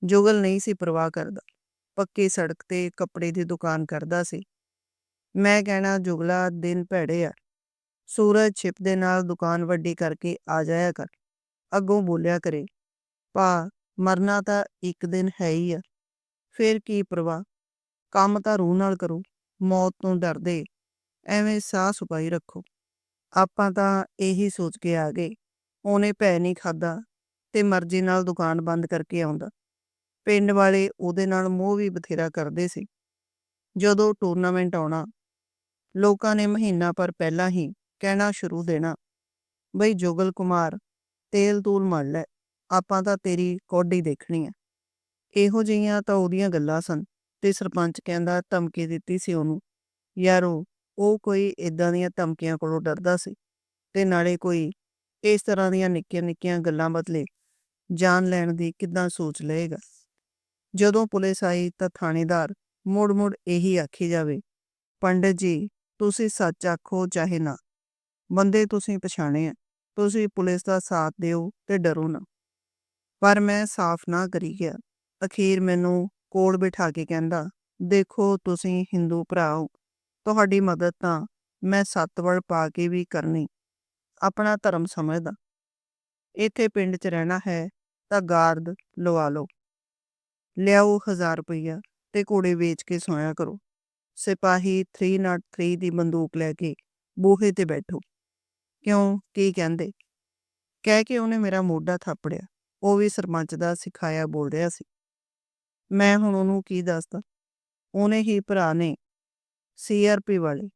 S1: ਜੁਗਲ ਨਹੀਂ ਸੀ ਪਰਵਾਹ ਕਰਦਾ। ਪੱਕੀ ਸੜਕ ਤੇ ਕੱਪੜੇ ਦੀ ਦੁਕਾਨ ਕਰਦਾ ਸੀ। ਮੈਂ ਕਹਿਣਾ ਜੁਗਲਾ ਦਿਨ ਭੈੜੇ ਆ। ਸੂਰਜ ਛਿਪ ਦੇ ਨਾਲ ਦੁਕਾਨ ਵੱਡੀ ਕਰਕੇ ਆ ਜਾਇਆ ਕਰ। ਅੱਗੋਂ ਬੋਲਿਆ ਕਰੇ, ਭਾ ਮਰਨਾ ਤਾਂ ਇੱਕ ਦਿਨ ਹੈ ਹੀ ਆ। ਫੇਰ ਕੀ ਪਰਵਾਹ, ਕੰਮ ਤਾਂ ਰੂਹ ਨਾਲ ਕਰੋ, ਮੌਤ ਤੋਂ ਡਰਦੇ ਐਵੇਂ ਸਾਹ ਸੁਪਾਈ ਰੱਖੋ। ਆਪਾਂ ਤਾਂ ਇਹੀ ਸੋਚ ਕੇ ਆ ਗਏ, ਉਹਨੇ ਭੈ ਨਹੀਂ ਖਾਦਾ ਤੇ ਮਰਜ਼ੀ ਨਾਲ ਦੁਕਾਨ ਬੰਦ ਕਰਕੇ ਆਉਂਦਾ। ਪਿੰਡ ਵਾਲੇ ਉਹਦੇ ਨਾਲ ਮੋਹ ਵੀ ਬਥੇਰਾ ਕਰਦੇ ਸੀ। ਜਦੋਂ ਟੂਰਨਾਮੈਂਟ ਆਉਣਾ, ਲੋਕਾਂ ਨੇ ਮਹੀਨਾ ਭਰ ਪਹਿਲਾਂ ਹੀ ਕਹਿਣਾ ਸ਼ੁਰੂ ਦੇਣਾ, ਬਈ ਜੁਗਲ ਕੁਮਾਰ ਤੇਲ-ਤੂਲ ਮਲ ਲੈ, ਆਪਾਂ ਤਾਂ ਤੇਰੀ ਕੌਡੀ ਦੇਖਣੀ ਆ। ਇਹੋ ਜਿਹੀਆਂ ਤਾਂ ਉਹਦੀਆਂ ਗੱਲਾਂ ਸਨ ਤੇ ਸਰਪੰਚ ਕਹਿੰਦਾ ਧਮਕੀ ਦਿੱਤੀ ਸੀ ਉਹਨੂੰ। ਯਾਰੋ, ਉਹ ਕੋਈ ਏਦਾਂ ਦੀਆਂ ਧਮਕੀਆਂ ਕੋਲੋਂ ਡਰਦਾ ਸੀ ਤੇ ਨਾਲੇ ਕੋਈ ਇਸ ਤਰ੍ਹਾਂ ਦੀਆਂ ਨਿੱਕੀਆਂ-ਨਿੱਕੀਆਂ ਗੱਲਾਂ ਬਦਲੇ ਜਾਨ ਲੈਣ ਦੀ ਕਿੱਦਾਂ ਸੋਚ ਲਏਗਾ। ਜਦੋਂ ਪੁਲਿਸ ਆਈ ਤਾਂ ਥਾਣੇਦਾਰ ਮੁੜ-ਮੁੜ ਇਹੀ ਆਖੀ ਜਾਵੇ, ਪੰਡਿਤ ਜੀ, ਤੁਸੀਂ ਸੱਚ ਆਖੋ ਚਾਹੇ ਨਾ, ਬੰਦੇ ਤੁਸੀਂ ਪਛਾਣੇ ਆ, ਤੁਸੀਂ ਪੁਲਿਸ ਦਾ ਸਾਥ ਦਿਓ ਤੇ ਡਰੋ ਨਾ। ਪਰ ਮੈਂ ਸਾਫ਼ ਨਾ ਕਰੀ ਗਿਆ। ਅਖੀਰ ਮੈਨੂੰ ਕੋਲ ਬਿਠਾ ਕੇ ਕਹਿੰਦਾ, ਦੇਖੋ ਤੁਸੀਂ ਹਿੰਦੂ ਭਰਾ ਹੋ, ਤੁਹਾਡੀ ਮਦਦ ਤਾਂ ਮੈਂ ਸੱਤ ਵੜ ਪਾ ਕੇ ਵੀ ਕਰਨੀ, ਆਪਣਾ ਧਰਮ ਸਮਝਦਾ। ਇੱਥੇ ਪਿੰਡ 'ਚ ਰਹਿਣਾ ਹੈ ਤਾਂ ਗਾਰਦ ਲਵਾ ਲਓ। ਲਿਆਓ 1000 ਰੁਪਈਆ ਤੇ ਘੋੜੇ ਵੇਚ ਕੇ ਸੋਇਆ ਕਰੋ। ਸਿਪਾਹੀ 303 ਦੀ ਬੰਦੂਕ ਲੈ ਕੇ ਬੂਹੇ ਤੇ ਬੈਠੋ। ਕਿਉਂ ਕੀ ਕਹਿੰਦੇ? ਕਹਿ ਕੇ ਉਹਨੇ ਮੇਰਾ ਮੋਢਾ ਥਾਪੜਿਆ। ਉਹ ਵੀ ਸਰਪੰਚ ਦਾ ਸਿਖਾਇਆ ਬੋਲ ਰਿਹਾ ਸੀ। ਮੈਂ ਹੁਣ ਉਹਨੂੰ ਕੀ ਦੱਸਦਾ? ਉਹਨੇ ਹੀ ਭਰਾ ਨੇ ਸੀਆਰਪੀ ਵਾਲੇ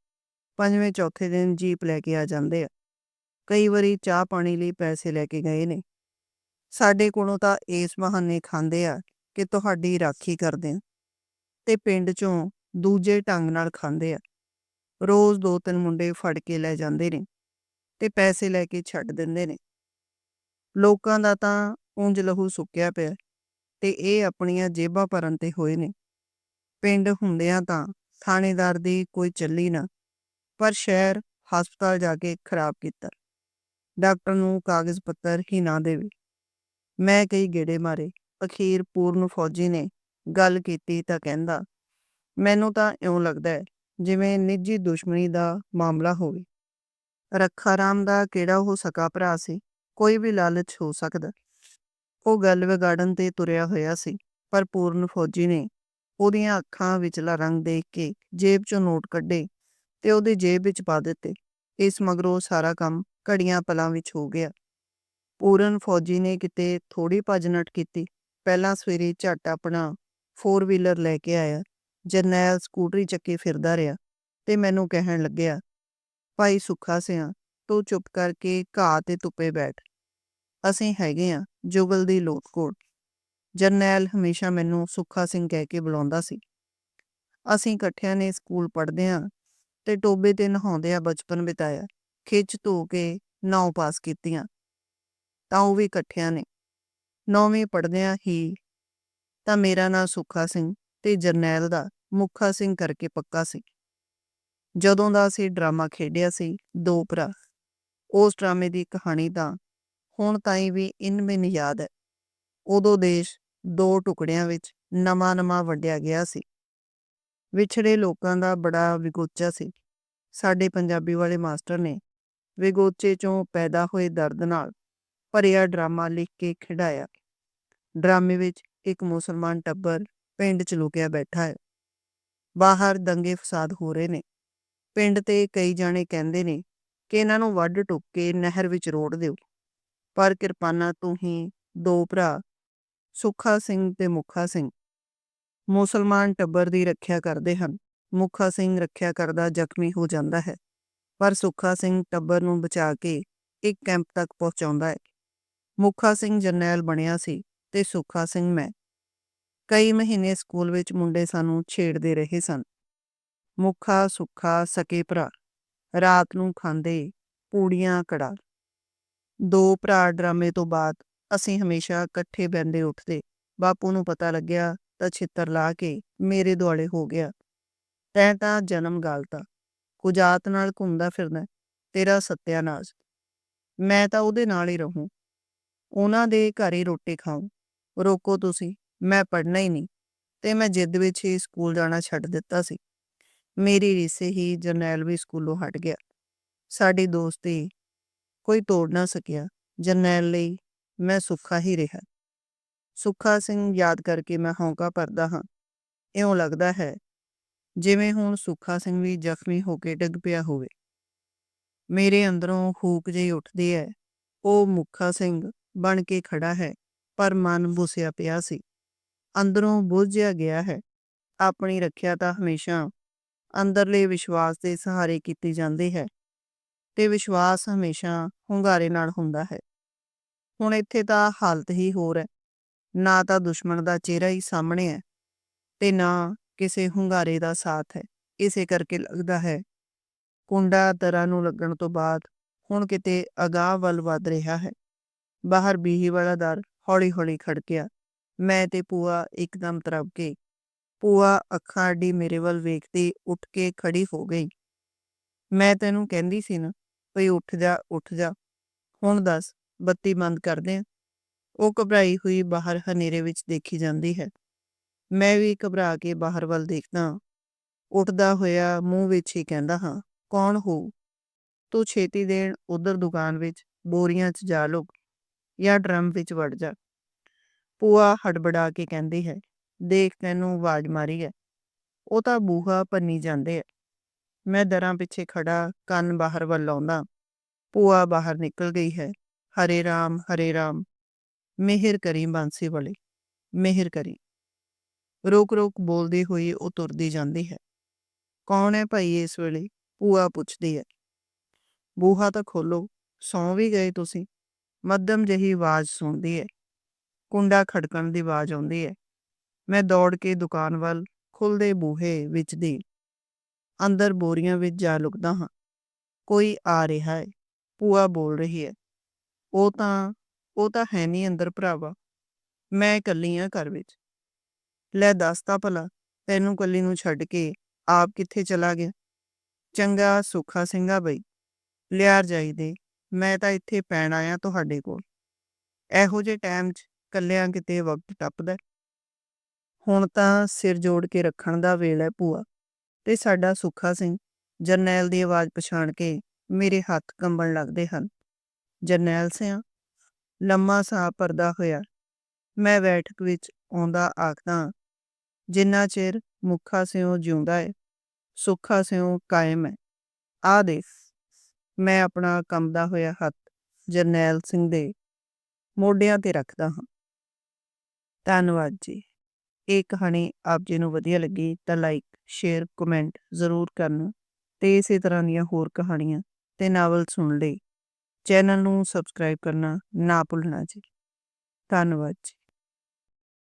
S1: ਪੰਜਵੇਂ ਚੌਥੇ ਦਿਨ ਜੀਪ ਲੈ ਕੇ ਆ ਜਾਂਦੇ ਆ। ਕਈ ਵਾਰੀ ਚਾਹ ਪਾਣੀ ਲਈ ਪੈਸੇ ਲੈ ਕੇ ਗਏ ਨੇ ਸਾਡੇ ਕੋਲੋਂ ਤਾਂ ਇਸ ਬਹਾਨੇ ਖਾਂਦੇ ਆ ਕਿ ਤੁਹਾਡੀ ਰਾਖੀ ਕਰਦੇ ਆ ਤੇ ਪਿੰਡ ਚੋਂ ਦੂਜੇ ਢੰਗ ਨਾਲ ਖਾਂਦੇ ਆ। ਰੋਜ਼ ਦੋ ਤਿੰਨ ਮੁੰਡੇ ਫੜ ਕੇ ਲੈ ਜਾਂਦੇ ਨੇ ਤੇ ਪੈਸੇ ਲੈ ਕੇ ਛੱਡ ਦਿੰਦੇ ਨੇ। ਲੋਕਾਂ ਦਾ ਤਾਂ ਉਂਝ ਲਹੂ ਸੁੱਕਿਆ ਪਿਆ ਤੇ ਇਹ ਆਪਣੀਆਂ ਜੇਬਾਂ ਭਰਨ ਤੇ ਹੋਏ ਨੇ। ਪਿੰਡ ਹੁੰਦਿਆਂ ਤਾਂ ਥਾਣੇਦਾਰ ਦੀ ਕੋਈ ਚੱਲੀ ਨਾ, ਪਰ ਸ਼ਹਿਰ ਹਸਪਤਾਲ ਜਾ ਕੇ ਖਰਾਬ ਕੀਤਾ। ਡਾਕਟਰ ਨੂੰ ਕਾਗਜ਼ ਪੱਤਰ ਹੀ ਨਾ ਦੇਵੇ। ਮੈਂ ਕਈ ਗੇੜੇ ਮਾਰੇ। ਅਖੀਰ ਪੂਰਨ ਫੌਜੀ ਨੇ ਗੱਲ ਕੀਤੀ ਤਾਂ ਕਹਿੰਦਾ, ਮੈਨੂੰ ਤਾਂ ਇਉਂ ਲੱਗਦਾ ਹੈ ਜਿਵੇਂ ਨਿੱਜੀ ਦੁਸ਼ਮਣੀ ਦਾ ਮਾਮਲਾ ਹੋਵੇ। ਰੱਖਾ ਰਾਮ ਦਾ ਕਿਹੜਾ ਉਹ ਸਕਾ ਭਰਾ ਸੀ? ਕੋਈ ਵੀ ਲਾਲਚ ਹੋ ਸਕਦਾ। ਉਹ ਗੱਲ ਵਿਗਾੜਨ ਤੇ ਤੁਰਿਆ ਹੋਇਆ ਸੀ, ਪਰ ਪੂਰਨ ਫੌਜੀ ਨੇ ਉਹਦੀਆਂ ਅੱਖਾਂ ਵਿਚਲਾ ਰੰਗ ਦੇਖ ਕੇ ਜੇਬ ਚੋਂ ਨੋਟ ਕੱਢੇ ਤੇ ਉਹਦੀ ਜੇਬ ਵਿੱਚ ਪਾ ਦਿੱਤੇ। ਇਸ ਮਗਰੋਂ ਸਾਰਾ ਕੰਮ ਘੜੀਆਂ ਪਲਾਂ ਵਿੱਚ ਹੋ ਗਿਆ। ਪੂਰਨ ਫੌਜੀ ਨੇ ਕਿਤੇ ਥੋੜੀ ਭੱਜ-ਨੱਠ ਕੀਤੀ। ਪਹਿਲਾਂ ਸਵੇਰੇ ਝੱਟ ਆਪਣਾ ਫੋਰ ਵੀਲਰ ਲੈ ਕੇ ਆਇਆ, ਜਰਨੈਲ ਸਕੂਟਰੀ ਚੱਕੇ ਫਿਰਦਾ ਰਿਹਾ ਤੇ ਮੈਨੂੰ ਕਹਿਣ ਲੱਗਿਆ, ਭਾਈ ਸੁੱਖਾ ਸਿਆ, ਤੂੰ ਚੁੱਪ ਕਰਕੇ ਘਾਹ ਤੇ ਧੁੱਪੇ ਬੈਠ। ਅਸੀਂ ਹੈਗੇ ਆ ਜੁਗਲ ਦੀ ਲੋਟਕੋਟ ਜਰਨੈਲ ਹਮੇਸ਼ਾ ਮੈਨੂੰ ਸੁੱਖਾ ਸਿੰਘ ਕਹਿ ਕੇ ਬੁਲਾਉਂਦਾ ਸੀ। ਅਸੀਂ ਇਕੱਠਿਆਂ ਨੇ ਸਕੂਲ ਪੜ੍ਹਦੇ ਆ ਤੇ ਟੋਬੇ ਤੇ ਨਹਾਉਂਦੇ ਆ ਬਚਪਨ ਬਿਤਾਇਆ, ਖਿੱਚ ਧੋ ਕੇ ਨੌ ਪਾਸ ਕੀਤੀਆਂ। ਤਾਂ ਉਹ ਵੀ ਇਕੱਠਿਆਂ ਨੇ। ਨੌਵੀਂ ਪੜ੍ਹਦਿਆਂ ਹੀ ਤਾਂ ਮੇਰਾ ਨਾਂ ਸੁੱਖਾ ਸਿੰਘ ਤੇ ਜਰਨੈਲ ਦਾ ਮੁੱਖਾ ਸਿੰਘ ਕਰਕੇ ਪੱਕਾ ਸੀ। ਜਦੋਂ ਦਾ ਅਸੀਂ ਡਰਾਮਾ ਖੇਡਿਆ ਸੀ, ਦੋ ਭਰਾ। ਉਸ ਡਰਾਮੇ ਦੀ ਕਹਾਣੀ ਤਾਂ ਹੁਣ ਤਾਈਂ ਵੀ ਇਨ ਮੈਨੂੰ ਯਾਦ ਹੈ। ਉਦੋਂ ਦੇਸ਼ ਦੋ ਟੁਕੜਿਆਂ ਵਿੱਚ ਨਵਾਂ-ਨਵਾਂ ਵੰਡਿਆ ਗਿਆ ਸੀ। ਵਿਛੜੇ ਲੋਕਾਂ ਦਾ ਬੜਾ ਵਿਗੋਚਾ ਸੀ। ਸਾਡੇ ਪੰਜਾਬੀ ਵਾਲੇ ਮਾਸਟਰ ਨੇ ਵਿਗੋਚੇ ਚੋਂ ਪੈਦਾ ਹੋਏ ਦਰਦ ਨਾਲ ਭਰਿਆ ਡਰਾਮਾ ਲਿਖ ਕੇ ਖਿਡਾਇਆ। ਡਰਾਮੇ ਵਿੱਚ ਇੱਕ ਮੁਸਲਮਾਨ ਟੱਬਰ ਪਿੰਡ 'ਚ ਲੁਕਿਆ ਬੈਠਾ ਹੈ। ਬਾਹਰ ਦੰਗੇ ਫਸਾਦ ਹੋ ਰਹੇ ਨੇ। ਪਿੰਡ ਤੇ ਕਈ ਜਾਣੇ ਕਹਿੰਦੇ ਨੇ ਕਿ ਇਹਨਾਂ ਨੂੰ ਵੱਢ ਟੁੱਕ ਕੇ ਨਹਿਰ ਵਿੱਚ ਰੋੜ ਦਿਓ। ਪਰ ਕਿਰਪਾਨਾਂ ਤੋਂ ਹੀ ਦੋ ਭਰਾ, ਸੁੱਖਾ ਸਿੰਘ ਤੇ ਮੁੱਖਾ ਸਿੰਘ, ਮੁਸਲਮਾਨ ਟੱਬਰ ਦੀ ਰੱਖਿਆ ਕਰਦੇ ਹਨ। ਮੁੱਖਾ ਸਿੰਘ ਰੱਖਿਆ ਕਰਦਾ ਜ਼ਖਮੀ ਹੋ ਜਾਂਦਾ ਹੈ, ਪਰ ਸੁੱਖਾ ਸਿੰਘ ਟੱਬਰ ਨੂੰ ਬਚਾ ਕੇ ਇੱਕ ਕੈਂਪ ਤੱਕ ਪਹੁੰਚਾਉਂਦਾ ਹੈ। ਮੁੱਖਾ ਸਿੰਘ ਜਰਨੈਲ ਬਣਿਆ ਸੀ। ਤੇ ਸੁੱਖਾ ਸਿੰਘ ਮੈਂ। ਕਈ ਮਹੀਨੇ ਸਕੂਲ ਵਿੱਚ ਮੁੰਡੇ ਸਾਨੂੰ ਛੇੜਦੇ ਰਹੇ ਸਨ। ਮੁੱਖਾ ਸੁੱਖਾ ਸਕੇ ਭਰਾ। ਰਾਤ ਨੂੰ ਖਾਂਦੇ ਪੂੜੀਆਂ ਕੜਾ ਦੋ ਭਰਾ ਡਰਾਮੇ ਤੋਂ ਬਾਅਦ ਅਸੀਂ ਹਮੇਸ਼ਾ ਇਕੱਠੇ ਬੈੰਦੇ ਉੱਠਦੇ। ਬਾਪੂ ਨੂੰ ਪਤਾ ਲੱਗਿਆ ਤਾਂ ਛਿੱਤਰ ਲਾ ਕੇ ਮੇਰੇ ਦੁਆਲੇ ਹੋ ਗਿਆ। ਤੈਂ ਤਾਂ ਜਨਮ ਗਾਲਤਾ। ਕੁਜਾਤ ਨਾਲ ਘੁੰਮਦਾ ਫਿਰਦਾ, ਤੇਰਾ ਸਤਿਆਨਾਸ਼। ਮੈਂ ਤਾਂ ਉਹਦੇ ਨਾਲ ਹੀ ਰਹੂੰ। ਉਹਨਾਂ ਦੇ ਘਰ ਹੀ ਰੋਟੀ ਖਾਉਂ ਰੋਕੋ ਤੁਸੀਂ, ਮੈਂ ਪੜ੍ਹਨਾ ਹੀ ਨਹੀਂ। ਤੇ ਮੈਂ ਜਿੱਦ ਵਿੱਚ ਹੀ ਸਕੂਲ ਜਾਣਾ ਛੱਡ ਦਿੱਤਾ ਸੀ। ਮੇਰੀ ਰਿਸ਼ੇ ਹੀ ਜਰਨੈਲ ਵੀ ਸਕੂਲੋਂ ਹਟ ਗਿਆ। ਸਾਡੀ ਦੋਸਤੀ ਕੋਈ ਤੋੜ ਨਾ ਸਕਿਆ। ਜਰਨੈਲ ਲਈ ਮੈਂ ਸੁੱਖਾ ਹੀ ਰਿਹਾ। ਸੁੱਖਾ ਸਿੰਘ ਯਾਦ ਕਰਕੇ ਮੈਂ ਹੌਂਕਾ ਭਰਦਾ ਹਾਂ। ਇਉਂ ਲੱਗਦਾ ਹੈ, ਜਿਵੇਂ ਹੁਣ ਸੁੱਖਾ ਸਿੰਘ ਵੀ ਜ਼ਖਮੀ ਹੋ ਕੇ ਡਿੱਗ ਪਿਆ ਹੋਵੇ। ਮੇਰੇ ਅੰਦਰੋਂ ਹੂਕ ਜਿਹੀ ਉੱਠਦੀ ਹੈ। ਉਹ ਮੁੱਖਾ ਸਿੰਘ ਬਣ ਕੇ ਖੜਾ ਹੈ। ਪਰ ਮਨ ਬੁਸਿਆ ਪਿਆ ਸੀ। ਅੰਦਰੋਂ ਬੁੱਝਿਆ ਗਿਆ ਹੈ। ਆਪਣੀ ਰੱਖਿਆ ਤਾਂ ਹਮੇਸ਼ਾ ਅੰਦਰਲੇ ਵਿਸ਼ਵਾਸ ਦੇ ਸਹਾਰੇ ਕੀਤੀ ਜਾਂਦੀ ਹੈ ਤੇ ਵਿਸ਼ਵਾਸ ਹਮੇਸ਼ਾ ਹੁੰਗਾਰੇ ਨਾਲ ਹੁੰਦਾ ਹੈ। ਹੁਣ ਇੱਥੇ ਤਾਂ ਹਾਲਤ ਹੀ ਹੋਰ ਹੈ। ਨਾ ਤਾਂ ਦੁਸ਼ਮਣ ਦਾ ਚਿਹਰਾ ਹੀ ਸਾਹਮਣੇ ਹੈ ਤੇ ਨਾ ਕਿਸੇ ਹੁੰਗਾਰੇ ਦਾ ਸਾਥ ਹੈ। ਇਸੇ ਕਰਕੇ ਲੱਗਦਾ ਹੈ, ਕੁੰਡਾ ਦਰਾਂ ਨੂੰ ਲੱਗਣ ਤੋਂ ਬਾਅਦ ਹੁਣ ਕਿਤੇ ਅਗਾਹ ਵੱਲ ਵੱਧ ਰਿਹਾ ਹੈ। ਬਾਹਰ ਬੀਹੀ ਵਾਲਾ ਦਰ ਹੌਲੀ-ਹੌਲੀ ਖੜਕਿਆ ਮੈਂ ਤੇ ਪੂਆ ਇੱਕਦਮ ਤਰਬ ਕੇ ਪੂਆ ਅੱਖਾਂ ਅੱਡੀ ਮੇਰੇ ਵੱਲ ਵੇਖਦੀ ਉੱਠ ਕੇ ਖੜੀ ਹੋ ਗਈ। ਮੈਂ ਤੈਨੂੰ ਕਹਿੰਦੀ ਸੀ ਨਾ, ਭਈ ਉੱਠ ਜਾ ਉੱਠ ਜਾ। ਹੁਣ ਦੱਸ, ਬੱਤੀ ਬੰਦ ਕਰ ਦੇ ਉਹ ਘਬਰਾਈ ਹੋਈ ਬਾਹਰ ਹਨੇਰੇ ਵਿੱਚ ਦੇਖੀ ਜਾਂਦੀ ਹੈ। ਮੈਂ ਵੀ ਘਬਰਾ ਕੇ ਬਾਹਰ ਵੱਲ ਦੇਖਦਾ ਉੱਠਦਾ ਹੋਇਆ ਮੂੰਹ ਵਿੱਚ ਹੀ ਕਹਿੰਦਾ ਹਾਂ, ਕੌਣ ਹੋ? ਤੂੰ ਛੇਤੀ ਦੇਣ ਉਧਰ ਦੁਕਾਨ ਵਿੱਚ, ਬੋਰੀਆਂ 'ਚ ਜਾ ਲੁਕ ਜਾਂ ਡਰਮ ਵਿੱਚ ਵੜ ਜਾ। ਪੂਆ ਹੜਬੜਾ ਕੇ ਕਹਿੰਦੀ ਹੈ, ਦੇਖ, ਤੈਨੂੰ ਆਵਾਜ਼ ਮਾਰੀ ਹੈ। ਉਹ ਤਾਂ ਬੂਹਾ ਪੰਨੀ ਜਾਂਦੇ ਹੈ ਮੈਂ ਦਰਾਂ ਪਿੱਛੇ ਖੜਾ ਕੰਨ ਬਾਹਰ ਵੱਲ ਆਉਂਦਾ ਪੂਆ ਬਾਹਰ ਨਿਕਲ ਗਈ ਹੈ। ਹਰੇ ਰਾਮ ਹਰੇ ਰਾਮ। ਮਿਹਰ ਕਰੀ ਬਾਂਸੀ ਵਾਲੇ, ਮਿਹਰ ਕਰੀ। ਰੋਕ ਰੋਕ ਬੋਲਦੀ ਹੋਈ ਉਹ ਤੁਰਦੀ ਜਾਂਦੀ ਹੈ। ਕੌਣ ਹੈ ਭਾਈ ਇਸ ਵੇਲੇ? ਪੂਆ ਪੁੱਛਦੀ ਹੈ। ਬੂਹਾ ਤਾਂ ਖੋਲੋ, ਸੌਂ ਵੀ ਗਏ ਤੁਸੀਂ? ਮੱਧਮ ਜਿਹੀ ਆਵਾਜ਼ ਸੁਣਦੀ ਹੈ ਕੁੰਡਾ ਖੜਕਣ ਦੀ ਆਵਾਜ਼ ਆਉਂਦੀ ਹੈ ਮੈਂ ਦੌੜ ਕੇ ਦੁਕਾਨ ਵੱਲ ਖੁੱਲਦੇ ਬੂਹੇ ਵਿੱਚ ਦੀ ਅੰਦਰ ਬੋਰੀਆਂ ਵਿੱਚ ਜਾ ਲੁਕਦਾ ਹਾਂ। ਕੋਈ ਆ ਰਿਹਾ ਹੈ ਪੂਆ ਬੋਲ ਰਹੀ ਹੈ ਉਹ ਤਾਂ ਉਹ ਤਾਂ ਹੈ ਨਹੀਂ ਅੰਦਰ ਭਰਾਵਾ। ਮੈਂ ਇਕੱਲੀ ਆ ਘਰ ਵਿੱਚ। ਲੈ ਦੱਸ ਤਾਂ ਭਲਾ, ਤੈਨੂੰ ਕੱਲੀ ਨੂੰ ਛੱਡ ਕੇ ਆਪ ਕਿੱਥੇ ਚਲਾ ਗਿਆ? ਚੰਗਾ, ਸੁੱਖਾ ਸਿੰਘਾ ਬਈ। ਲਿਆਰ ਜਾਈਦੇ ਮੈਂ ਤਾਂ ਇੱਥੇ ਪੈਣ ਆਇਆ ਤੁਹਾਡੇ ਕੋਲ। ਇਹੋ ਜਿਹੇ ਟਾਈਮ 'ਚ ਕੱਲਿਆਂ ਕਿਤੇ ਵਕਤ ਟੱਪਦਾ ਹੁਣ ਤਾਂ ਸਿਰ ਜੋੜ ਕੇ ਰੱਖਣ ਦਾ ਵੇਲ ਹੈ ਭੂਆ ਤੇ ਸਾਡਾ ਸੁੱਖਾ ਸਿੰਘ। ਜਰਨੈਲ ਦੀ ਆਵਾਜ਼ ਪਛਾਣ ਕੇ ਮੇਰੇ ਹੱਥ ਕੰਬਣ ਲੱਗਦੇ ਹਨ। ਜਰਨੈਲ ਸਿਆਂ, ਲੰਮਾ ਸਾਹ ਭਰਦਾ ਹੋਇਆ। ਮੈਂ ਬੈਠਕ ਵਿੱਚ ਆਉਂਦਾ ਆਖਦਾ ਜਿੰਨਾ ਚਿਰ ਮੁੱਖਾ ਸਿਓ ਜਿਉਂਦਾ ਹੈ ਸੁੱਖਾ ਸਿਓ ਕਾਇਮ ਹੈ ਆ ਦੇਖ। ਮੈਂ ਆਪਣਾ ਕੰਬਦਾ ਹੋਇਆ ਹੱਥ ਜਰਨੈਲ ਸਿੰਘ ਦੇ ਮੋਢਿਆਂ ਤੇ ਰੱਖਦਾ ਹਾਂ। ਧੰਨਵਾਦ ਜੀ। ਇਹ ਕਹਾਣੀ ਆਪ ਜੀ ਨੂੰ ਵਧੀਆ ਲੱਗੀ ਤਾਂ ਲਾਈਕ ਸ਼ੇਅਰ ਕਮੈਂਟ ਜ਼ਰੂਰ ਕਰਨਾ ਤੇ ਇਸੇ ਤਰ੍ਹਾਂ ਦੀਆਂ ਹੋਰ ਕਹਾਣੀਆਂ ਤੇ ਨਾਵਲ ਸੁਣ ਲਈ ਚੈਨਲ ਨੂੰ ਸਬਸਕ੍ਰਾਈਬ ਕਰਨਾ ਨਾ ਭੁੱਲਣਾ ਜੀ। ਧੰਨਵਾਦ ਜੀ।